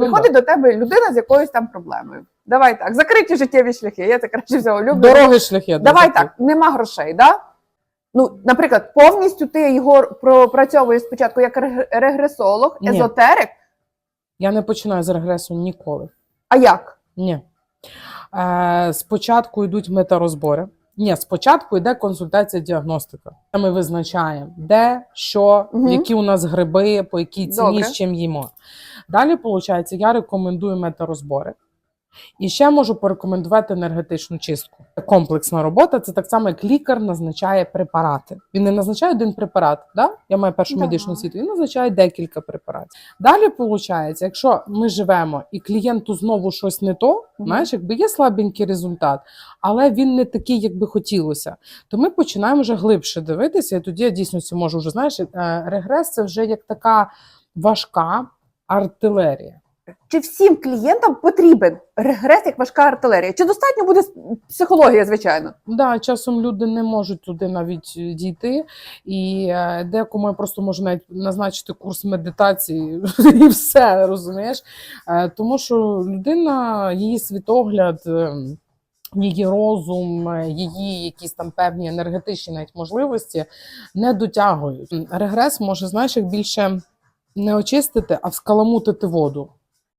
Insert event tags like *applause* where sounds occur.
Приходить до тебе людина з якоюсь там проблемою. Давай так, закриті життєві шляхи. Я це краще всього люблю. Дороги шляхи. Давай так, нема грошей, да? Ну, наприклад, повністю ти його пропрацьовуєш спочатку як рег- регресолог, Ні. езотерик. Я не починаю з регресу ніколи. А як? Ні. Е, спочатку йдуть метарозбори. Ні, спочатку йде консультація діагностика. Ми визначаємо, де, що, угу. які у нас гриби, по якій ціні, Добре. з чим їмо. Далі, виходить, я рекомендую метарозбори. І ще можу порекомендувати енергетичну чистку. Комплексна робота це так само, як лікар назначає препарати. Він не назначає один препарат. Да? Я маю першу Да. медичну освіту, він назначає декілька препаратів. Далі виходить, якщо ми живемо і клієнту знову щось не то, Мгм. знаєш, якби є слабенький результат, але він не такий, як би хотілося, то ми починаємо вже глибше дивитися. І тоді я дійсно можу вже знаєш, е, регрес це вже як така важка артилерія. Чи всім клієнтам потрібен регрес як важка артилерія? Чи достатньо буде психологія, звичайно? Да, часом люди не можуть туди навіть дійти, і е, декому просто можу навіть назначити курс медитації *laughs* і все, розумієш? Е, Тому що людина, її світогляд, е, її розум, е, її якісь там певні енергетичні навіть можливості не дотягують. Регрес може, знаєш, як більше не очистити, а вскаламутити воду.